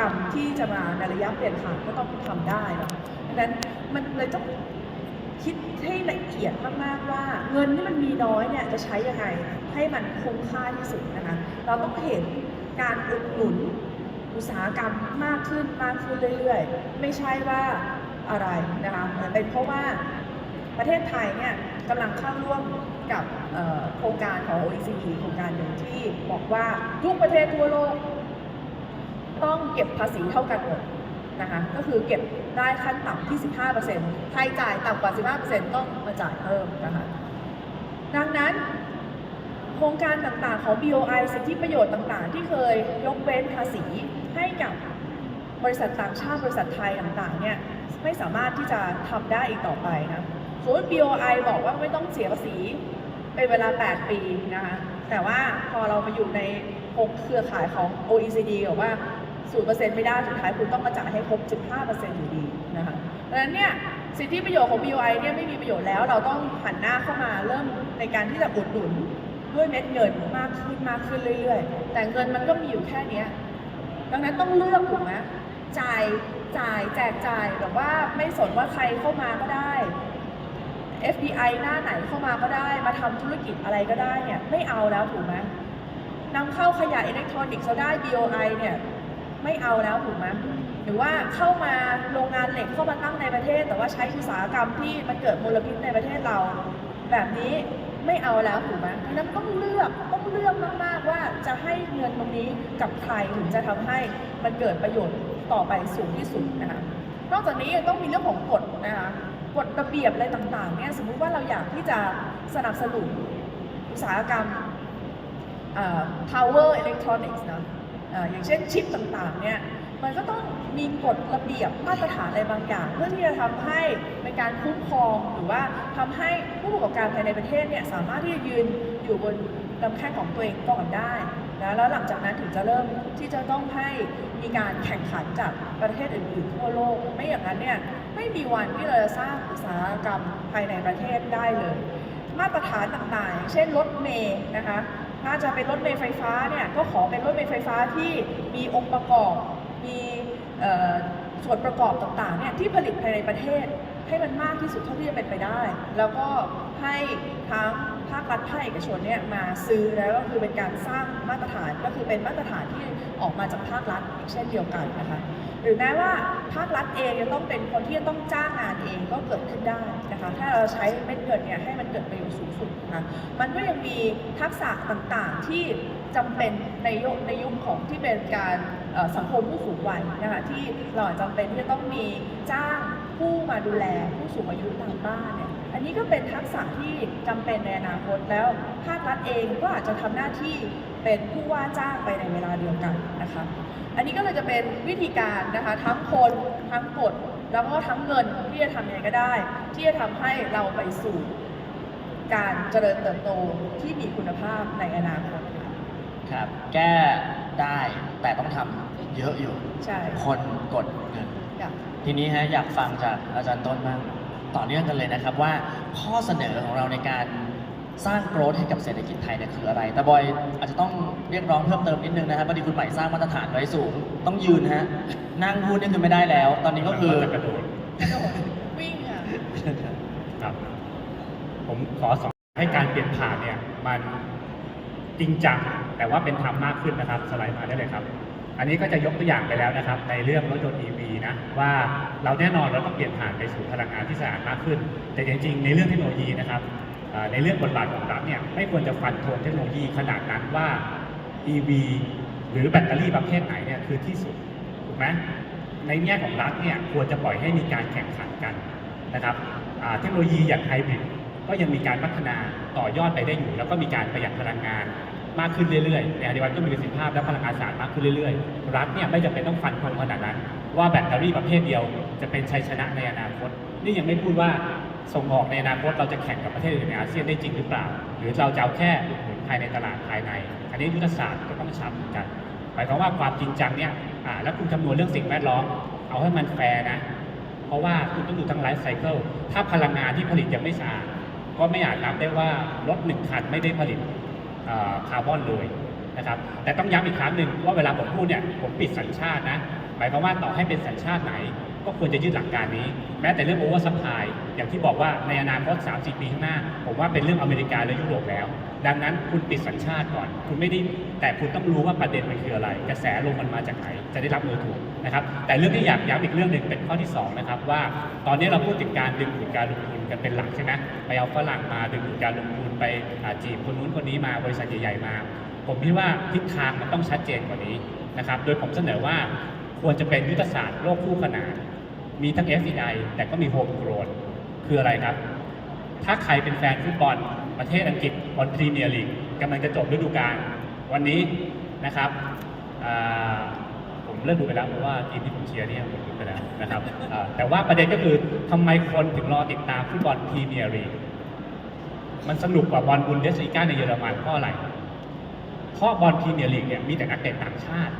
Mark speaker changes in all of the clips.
Speaker 1: กรรมที่จะมาในระยะเปลี่ยนผ่านก็ต้องทำได้เนะดังนั้นมันเลยต้องคิดให้ละเอียดมากๆว่า เงินที่มันมีน้อยเนี่ยจะใช้ยังไงให้มันคุ้มค่าที่สุดนะคะเราต้องเห็นการอุดหนุนอุตสาหกรรมมากขึ้นมากขึ้นเรื่อยๆ ไม่ใช่ว่าอะไรนะคะเป็นเพราะว่าประเทศไทยเนี่ยกำลังเข้าร่วมกับโครงการของ OECD โครงการหนึ่งที่บอกว่าทุกประเทศทั่วโลก ต้องเก็บภาษีเท่ากันหมดนะคะก็คือเก็บได้ขั้นต่ำที่ 15%ใครจ่ายต่ำกว่า 15%ต้องมาจ่ายเพิ่มนะคะดังนั้น โครงการต่างๆของ BOI สิทธิประโยชน์ต่างๆ ที่เคยยกเว้นภาษีให้กับบริษัทต่างชาติบริษัทไทยต่างๆเนี่ยไม่สามารถที่จะทำได้อีกต่อไปนะสมมติ BOI บอกว่าไม่ต้องเสียภาษีเป็นเวลา 8 ปีนะคะแต่ว่าพอเราไปอยู่ในเครือข่ายของ OECD บอกว่า 0%ไม่ได้สุดท้ายคุณต้องมาจ่ายให้ครบ 15%อยู่ดีนะคะดังนั้นเนี่ยสิทธิประโยชน์ของ BOI เนี่ยไม่มีประโยชน์แล้วเราต้องหันหน้าเข้ามาเริ่มในการที่จะอุดหนุนด้วยเม็ดเงินมากขึ้นมากขึ้นเรื่อยๆ แต่เงินมันก็มีอยู่แค่นี้ดังนั้นต้องเลือกถูกไหมจ่ายจ่ายแจกจ่ายแบบว่าไม่สนว่าใครเข้ามาก็ได้ FDI หน้าไหนเข้ามาก็ได้ มาทำธุรกิจอะไรก็ได้เนี่ยไม่เอาแล้วถูกไหมนำเข้าขยะอิเล็กทรอนิกส์เราได้ BOI เนี่ย ไม่เอาแล้วถูกไหมหรือว่าเข้ามาโรงงานเหล็กเข้ามาตั้งในประเทศ แต่ว่าใช้อุตสาหกรรมที่มันเกิดมลพิษในประเทศเรา แบบนี้ไม่เอาแล้วถูกไหมดังนั้นต้องเลือกต้องเลือกมากๆว่าจะให้เงินตรงนี้กับใครถึงจะทำให้มันเกิดประโยชน์ต่อไปสูงที่สุดนะคะนอกจากนี้ยังต้องมีเรื่องของกฎนะคะกฎระเบียบอะไรต่างๆเนี่ยสมมุติว่าเราอยากที่จะสนับสนุนอุตสาหกรรม power electronics นะ อย่างเช่นชิปต่างๆเนี่ยมันก็ต้องมีกฎระเบียบมาตรฐานอะไรบางอย่าง เพื่อที่จะทำให้เป็นการคุ้มครองหรือว่าทำให้ผู้ประกอบการภายในประเทศเนี่ยสามารถที่จะยืนอยู่บนลำแข้งของตัวเองก่อนได้นะแล้วหลังจากนั้นถึงจะเริ่มที่จะต้องให้มีการแข่งขันจากประเทศอื่นๆทั่วโลก ไม่อย่างนั้นเนี่ยไม่มีวันที่เราจะสร้างอุตสาหกรรมภายในประเทศได้เลย มาตรฐานต่างๆ เช่นรถเมย์นะคะ ถ้าจะเป็นรถเมย์ไฟฟ้าเนี่ยก็ขอเป็นรถเมย์ไฟฟ้าที่มีองค์ประกอบ มีส่วนประกอบต่างๆเนี่ยที่ผลิตภายในประเทศให้มันมากที่สุดเท่าที่จะเป็นไปได้ แล้วก็ให้ทั้งภาครัฐภาคเอกชนเนี่ยมาซื้อแล้วก็คือเป็นการสร้างมาตรฐานก็คือเป็นมาตรฐานที่ออกมาจากภาครัฐอีกเช่นเดียวกันนะคะ หรือแม้ว่าภาครัฐเองจะต้องเป็นคนที่จะต้องจ้างงานเองก็เกิดขึ้นได้นะคะ ถ้าเราใช้เม็ดเงินเนี่ยให้มันเกิดประโยชน์สูงสุดนะคะมันก็ยังมีทักษะต่างๆที่จำเป็นในยุคในยุคของที่เป็นการสังคมผู้สูงวัยนะคะที่เราอาจจำเป็นที่จะต้องมีจ้างผู้มาดูแลผู้สูงอายุตามบ้านเนี่ยอันนี้ก็เป็นทักษะที่จำเป็นในอนาคตแล้วภาครัฐเองก็อาจจะทำหน้าที่เป็นผู้ว่าจ้างไปในเวลาเดียวกันนะคะ อันนี้ก็เลยจะเป็นวิธีการนะคะทั้งคนทั้งกฎแล้วก็ทั้งเงินที่จะทำยังไงก็ได้ ที่จะทำให้เราไปสู่การเจริญเติบโตที่มีคุณภาพในอนาคตค่ะ
Speaker 2: ครับ แก้ได้แต่ต้องทำเยอะอยู่
Speaker 1: ใช่
Speaker 2: คนกดเงิน
Speaker 1: ค่ะ
Speaker 2: ทีนี้ฮะอยากฟังจากอาจารย์ต้นบ้างต่อเนื่องกันเลยนะครับว่าข้อเสนอของเราในการ สร้างโกรธให้กับเศรษฐกิจไทยเนี่ยคืออะไร แต่บอยอาจจะต้องเรียกร้องเพิ่มเติมนิดนึงนะครับพอดีคุณใหม่สร้างมาตรฐานไว้สูง ต้องยืนฮะ นั่งพูดนี่คือไม่ได้แล้ว ตอนนี้ก็คือ
Speaker 3: จะกระโดด
Speaker 1: กระโดดวิ่งค่ะ
Speaker 3: ครับ ผมขอสอนให้การเปลี่ยนผ่านเนี่ย มันจริงจังแต่ว่าเป็นธรรมมากขึ้นนะครับ สไลด์มาได้เลยครับ อันนี้ก็จะยกตัวอย่างไปแล้วนะครับ ในเรื่องรถยนต์ EV นะว่าเราแน่นอนเราต้องเปลี่ยนผ่านไปสู่พลังงานที่สะอาดมากขึ้น แต่จริงๆ ในเรื่องเทคโนโลยีนะครับเอ่อ ในเรื่องบทบาทของรัฐเนี่ยไม่ควรจะฟันธงเทคโนโลยีขนาดนั้นว่า EV หรือแบตเตอรี่ประเภทไหนเนี่ยคือที่สุดถูกไหมในแง่ของรัฐเนี่ยควรจะปล่อยให้มีการแข่งขันกันนะครับเทคโนโลยีอย่างไฮบริดก็ยังมีการพัฒนาต่อยอดไปได้อยู่ แล้วก็มีการประหยัดพลังงานมากขึ้นเรื่อยๆในอนาคตก็มีประสิทธิภาพและพลังงานสะอาดมากขึ้นเรื่อยๆ รัฐเนี่ยไม่จำเป็นต้องฟันธงขนาดนั้น ว่าแบตเตอรี่ประเภทเดียวจะเป็นชัยชนะในอนาคต นี่ยังไม่พูดว่า ส่งออกในอนาคตเราจะแข่งกับประเทศอื่นในอาเซียนได้จริงหรือเปล่า หรือเราจะเอาแค่หนุนภายในตลาดภายใน อันนี้ยุทธศาสตร์ก็ต้องชัดเหมือนกันหมายความว่าความจริงจังเนี่ยแล้วคุณคำนวณเรื่องสิ่งแวดล้อม เอาให้มันแฟร์นะ เพราะว่าคุณต้องดูทั้งไลฟ์ไซเคิลถ้าพลังงานที่ผลิตยังไม่สะอาดก็ไม่อาจนับได้ว่ารถหนึ่งคันไม่ได้ผลิตคาร์บอนเลยนะครับ แต่ต้องย้ำอีกครั้งหนึ่งว่าเวลาผมพูดเนี่ยผมปิดสัญชาตินะ หมายความว่าต่อให้เป็นสัญชาติไหน ก็ควรจะยึดหลักการนี้ แม้แต่เรื่องโอเวอร์ซัพพลายอย่างที่บอกว่าในอนาคต 30 ปีข้างหน้า ผมว่าเป็นเรื่องอเมริกาและยุโรปแล้ว ดังนั้นคุณปิดสัญชาติก่อน คุณไม่ได้แต่คุณต้องรู้ว่าประเด็นมันคืออะไร กระแสลมมันมาจากไหน จะได้รับมือถูกนะครับ แต่เรื่องที่อยากย้ำอีกเรื่องหนึ่งเป็นข้อที่สองนะครับว่าตอนนี้เราพูดถึงการดึงดูดการลงทุนกันเป็นหลักใช่ไหมไปเอาฝรั่งมาดึงดูดการลงทุนไปจีบคนนู้นคนนี้มาบริษัทใหญ่ๆมา ผมคิดว่าทิศทางมันต้องชัดเจนกว่านี้นะครับ โดยผมเสนอว่า ควรจะเป็นยุทธศาสตร์โลกคู่ขนาน มีทั้ง FDI แต่ก็มีโฮมโกรนคืออะไรครับ ถ้าใครเป็นแฟนฟุตบอลประเทศอังกฤษบอลพรีเมียร์ลีกกำลังจะจบฤดูกาลวันนี้นะครับผมเลิกดูไปแล้วเพราะว่าทีมที่ผมเชียร์เนี่ยผมดูไปแล้วนะครับแต่ว่าประเด็นก็คือทำไมคนถึงรอติดตามฟุตบอลพรีเมียร์ลีกมันสนุกกว่าบอลบุนเดสลีกาในเยอรมันเพราะอะไรเพราะบอลพรีเมียร์ลีกเนี่ยมีแต่นักเตะต่างชาติ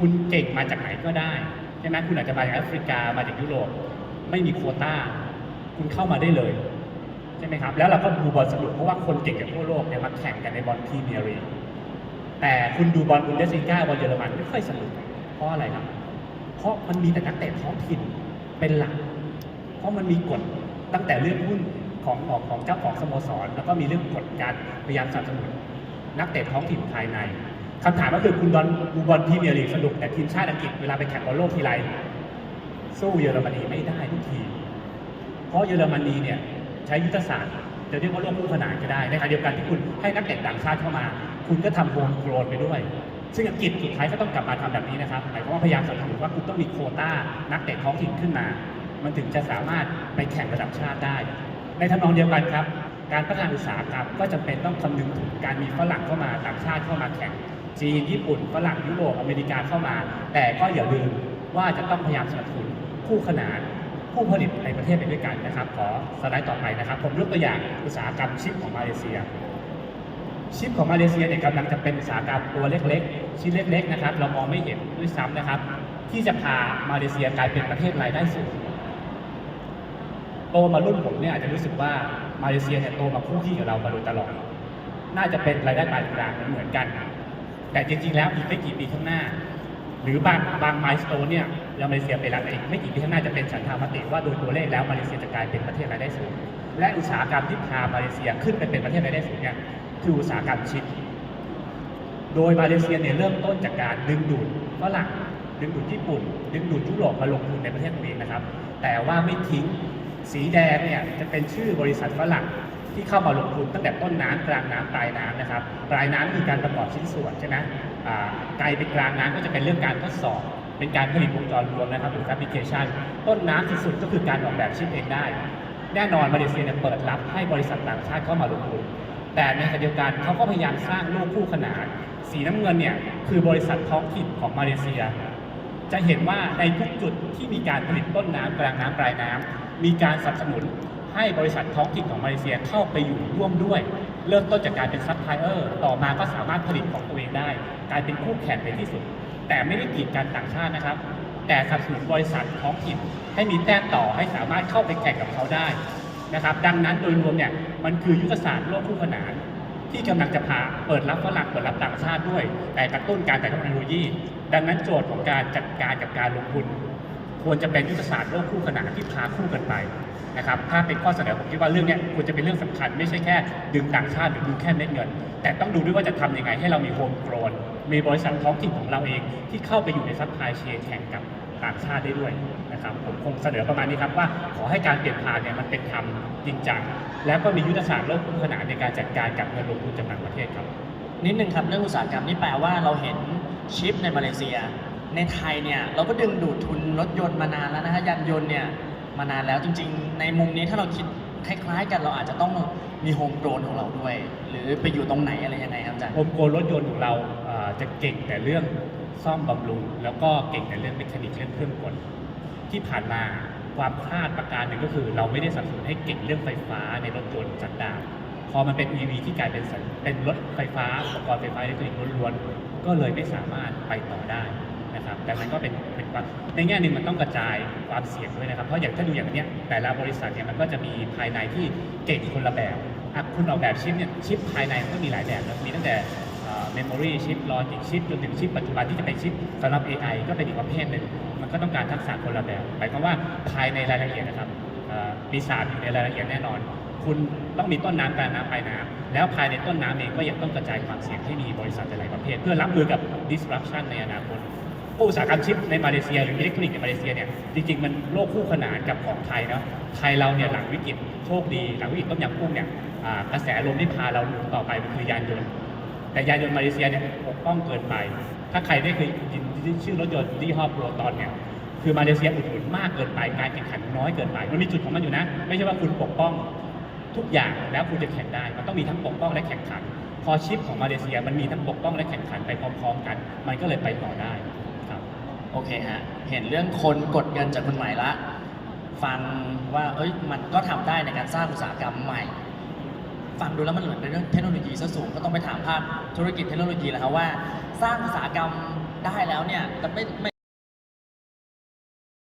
Speaker 3: คุณเก่งมาจากไหนก็ได้ใช่ไหมคุณอาจจะมาจากแอฟริกามาจากยุโรปไม่มีโควต้า คุณเข้ามาได้เลยใช่ไหมครับ แล้วเราก็ดูบอลสนุกเพราะว่าคนเก่งจากทั่วโลกเนี่ยมาแข่งกันในบอลพรีเมียร์ลีกแต่คุณดูบอลบุนเดสลีกาบอลเยอรมันไม่ค่อยสนุกเพราะอะไรครับ เพราะมันมีแต่นักเตะท้องถิ่นเป็นหลัก เพราะมันมีกฎตั้งแต่เรื่องหุ้นของของของเจ้าของสโมสร แล้วก็มีเรื่องกฎการพยายามสนับสนุนนักเตะท้องถิ่นภายใน คำถามก็คือคุณดอนดูบอลพรีเมียร์ลีกสนุกแต่ทีมชาติอังกฤษเวลาไปแข่งบอลโลกทีไรสู้เยอรมนีไม่ได้ทุกที เพราะเยอรมนีเนี่ยใช้ยุทธศาสตร์จะเรียกว่าโลกคู่ขนานก็ได้ในขณะเดียวกันที่คุณให้นักเตะต่างชาติเข้ามา คุณก็ทำโฮมโกรนไปด้วย ซึ่งอังกฤษสุดท้ายก็ต้องกลับมาทำแบบนี้นะครับหมายความว่าพยายามสนับสนุนว่าคุณต้องมีโคต้า นักเตะท้องถิ่นขึ้นมา มันถึงจะสามารถไปแข่งระดับชาติได้ ในทำนองเดียวกันครับ การพัฒนาอุตสาหกรรมก็จำเป็นต้องคำนึงถึงการมีฝรั่งเข้ามาต่างชาติเข้ามาแข่ง จีนญี่ปุ่นฝรั่งยุโรปอเมริกาเข้ามา แต่ก็อย่าลืมว่าจะต้องพยายามสนับสนุนคู่ขนานผู้ผลิตในประเทศไปด้วยกันนะครับ ขอสไลด์ต่อไปนะครับ ผมยกตัวอย่างอุตสาหกรรมชิปของมาเลเซีย ชิปของมาเลเซียเนี่ยกำลังจะเป็นอุตสาหกรรมตัวเล็กๆ ชิ้นเล็กๆนะครับ เรามองไม่เห็นด้วยซ้ำนะครับ ที่จะพามาเลเซียกลายเป็นประเทศรายได้สูงโตมารุ่นผมเนี่ยอาจจะรู้สึกว่ามาเลเซียเนี่ยโตมาคู่ขี้กับเรามาโดยตลอด น่าจะเป็นรายได้ปานกลางเหมือนกัน แต่จริงๆ แล้วอีกไม่กี่ปีข้างหน้า หรือบางบางมายสโตนเนี่ยเรามาเลเซียไปแล้วอีกไม่กี่ปีข้างหน้าจะเป็นฉันทามติว่าโดยตัวเลขแล้วมาเลเซียจะกลายเป็นประเทศรายได้สูง และอุตสาหกรรมที่พามาเลเซียขึ้นไปเป็นประเทศรายได้สูงเนี่ยคืออุตสาหกรรมชิปโดยมาเลเซียเนี่ยเริ่มต้นจากการดึงดูดฝรั่งดึงดูดญี่ปุ่น ดึงดูดยุโรปมาลงทุนในประเทศตัวเองนะครับ แต่ว่าไม่ทิ้งสีแดงเนี่ยจะเป็นชื่อบริษัทฝรั่ง ที่เข้ามาลงทุนตั้งแต่ต้นน้ำกลางน้ำปลายน้ำนะครับ ปลายน้ำคือการประกอบชิ้นส่วนใช่ไหมไกลไปกลางน้ำก็จะเป็นเรื่องการทดสอบ เป็นการผลิตวงจรรวมนะครับหรือแอปพลิเคชันต้นน้ำที่สุดก็คือการออกแบบชิปเองได้ แน่นอนมาเลเซียเปิดรับให้บริษัทต่างชาติเข้ามาลงทุนแต่ในขณะเดียวกันเขาก็พยายามสร้างโลกคู่ขนาน สีน้ำเงินเนี่ยคือบริษัทท้องถิ่นของมาเลเซีย จะเห็นว่าในทุกจุดที่มีการผลิตต้นน้ำกลางน้ำปลายน้ำมีการสนับสนุน ให้บริษัทท้องถิ่นของมาเลเซียเข้าไปอยู่ร่วมด้วย เริ่มต้นจากการเป็นซัพพลายเออร์ต่อมาก็สามารถผลิตของตัวเองได้กลายเป็นคู่แข่งในที่สุด แต่ไม่ได้กีดกันต่างชาตินะครับ แต่สนับสนุนบริษัทท้องถิ่นให้มีแต้มต่อให้สามารถเข้าไปแข่งกับเขาได้นะครับ ดังนั้นโดยรวมเนี่ยมันคือยุทธศาสตร์โลกคู่ขนาน ที่กำลังจะพาเปิดรับฝรั่งเปิดรับต่างชาติด้วย แต่กระตุ้นการแต่งเทคโนโลยี ดังนั้นโจทย์ของการจัดการกับการลงทุน ควรจะเป็นยุทธศาสตร์โลกคู่ขนานที่พาคู่กันไป นะครับถ้าเป็นข้อเสนอผมคิดว่าเรื่องเนี้ยควรจะเป็นเรื่องสำคัญ ไม่ใช่แค่ดึงต่างชาติหรือดูแค่เม็ดเงิน แต่ต้องดูด้วยว่าจะทำยังไงให้เรามีโฮมโกรนมีบริษัทท้องถิ่นของเราเองที่เข้าไปอยู่ในซัพพลายเชนแข่งกับต่างชาติได้ด้วยนะครับผมคงเสนอประมาณนี้ครับว่าขอให้การเปลี่ยนผ่านเนี่ยมันเป็นธรรมจริงจังแล้วก็มียุทธศาสตร์โลกคู่ขนานในการจัดการกับเงินลงทุนจากต่างประเทศครับ
Speaker 2: นิดนึงครับเรื่องอุตสาหกรรมนี่แปลว่าเราเห็นชิปในมาเลเซีย ในไทยเนี่ยเราก็ดึงดูดทุนรถยนต์มานานแล้วนะฮะยานยนต์เนี่ย มานานแล้วจริง ๆ ในมุมนี้ถ้าเราคิดคล้ายๆ กันเราอาจจะต้องมีโฮมโกรนของเราด้วย หรือไปอยู่ตรงไหนอะไรยังไงครับอาจารย์
Speaker 3: โฮมโกนรถยนต์ของเราอ่อจะเก่งแต่เรื่องซ่อมบำรุง แล้วก็เก่งแต่เรื่องเมคานิกเรื่องเครื่องกลที่ผ่านมาความพลาดประการหนึ่งก็คือ เราไม่ได้สนับสนุนให้เก่งเรื่องไฟฟ้าในรถยนต์สันดาปพอมันเป็น EV ที่กลายเป็นสัญเป็นรถไฟฟ้าอุปกรณ์ไฟฟ้าอิเล็กทรอนิกส์ล้วนๆก็เลยไม่สามารถไปต่อได้ นะครับแต่มันก็เป็นเป็นความในแง่หนึ่งมันต้องกระจายความเสี่ยงด้วยนะครับ เพราะอย่างถ้าดูอย่างเนี้ยแต่ละบริษัทเนี่ยมันก็จะมีภายในที่เก่งคนละแบบอะคุณออกแบบชิปเนี่ยชิปภายในมันก็มีหลายแบบนะมีตั้งแต่เมมโมรีชิปลอจิกชิปจนถึงชิปปัจจุบันที่จะเป็นชิปสำหรับ AI ก็เป็นอีกประเภทหนึ่ง มันก็ต้องการทักษะคนละแบบหมายความว่าภายในรายละเอียดนะครับเอ่อมีศารอยู่ในรายละเอียดแน่นอน คุณต้องมีต้นน้ำกลางน้ำปลายน้ำแล้วภายในต้นน้ำเองก็ยังต้องกระจายความเสี่ยงให้มีบริษัทหลายประเภท เพื่อรับมือกับ disruption ในอนาคต อุตสาหกรรมชิปในมาเลเซีย หรืออิเล็กทรอนิกส์ในมาเลเซียเนี่ยจริงๆมันโลกคู่ขนานกับของไทยเนาะไทยเราเนี่ยหลังวิกฤตโชคดี หลังวิกฤตต้มยำกุ้งเนี่ยอ่ากระแสลมที่พาเราหมุนต่อไปมันคือยานยนต์แต่ยานยนต์มาเลเซียเนี่ยปกป้องเกินไป ถ้าใครได้เคยยินชื่อรถยนต์ยี่ห้อโปรตอนเนี่ยคือมาเลเซียอุดหนุนมากเกินไปการแข่งขันน้อยเกินไปมันมีจุดของมันอยู่นะ ไม่ใช่ว่าคุณปกป้องทุกอย่างแล้วคุณจะแข่งได้ มันต้องมีทั้งปกป้องและแข่งขัน พอชิปของมาเลเซียมันมีทั้งปกป้องและแข่งขันไปพร้อมๆกัน มันก็เลยไปต่อได้
Speaker 2: โอเคฮะ เห็นเรื่องคนกดเงินจากคนใหม่ละ ฟังว่า เอ้ย มันก็ทำได้ในการสร้างอุตสาหกรรมใหม่ ฟังดูแล้วมันเหมือนเป็นเรื่องเทคโนโลยีซะสูง ก็ต้องไปถามภาคธุรกิจเทคโนโลยีแล้วครับว่า สร้างอุตสาหกรรมได้แล้วเนี่ย แต่ไม่